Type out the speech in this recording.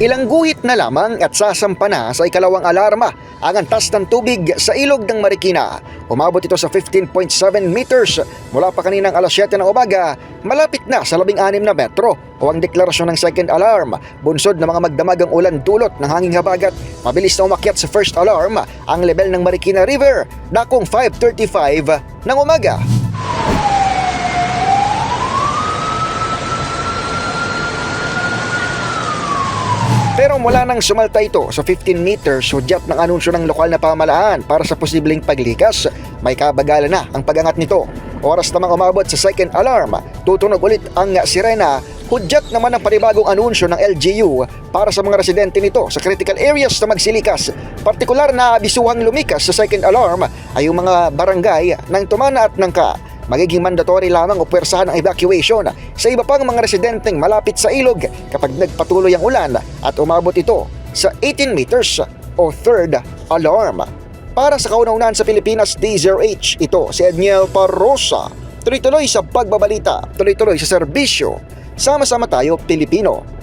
Ilang guhit na lamang at sasampa na sa ikalawang alarma ang antas ng tubig sa ilog ng Marikina. Umabot ito sa 15.7 meters mula pa kaninang alas 7 ng umaga, malapit na sa 16 na metro o ang deklarasyon ng second alarm. Bunsod ng mga magdamagang ulan dulot ng hanging habagat, mabilis na umakyat sa first alarm ang level ng Marikina River, dakong 5.35 ng umaga. Pero mula nang sumalta ito sa 15 meters, hudyat ng anunsyo ng lokal na pamalaan para sa posibleng paglikas, may kabagalan na ang pagangat nito. Oras namang umabot sa second alarm, tutunog ulit ang sirena, hudyat naman ang panibagong anunsyo ng LGU para sa mga residente nito sa critical areas na magsilikas. Partikular na abisuhang lumikas sa second alarm ay yung mga barangay ng Tumana at Nangka magiging mandatory lamang o pwersahan ang evacuation sa iba pang mga residenteng malapit sa ilog kapag nagpatuloy ang ulan at umabot ito sa 18 meters o third alarm. Para sa kauna-unahan sa Pilipinas, D0H, ito si Edniel Parrosa. Tuloy-tuloy sa pagbabalita, tuloy-tuloy sa serbisyo. Sama-sama tayo, Pilipino.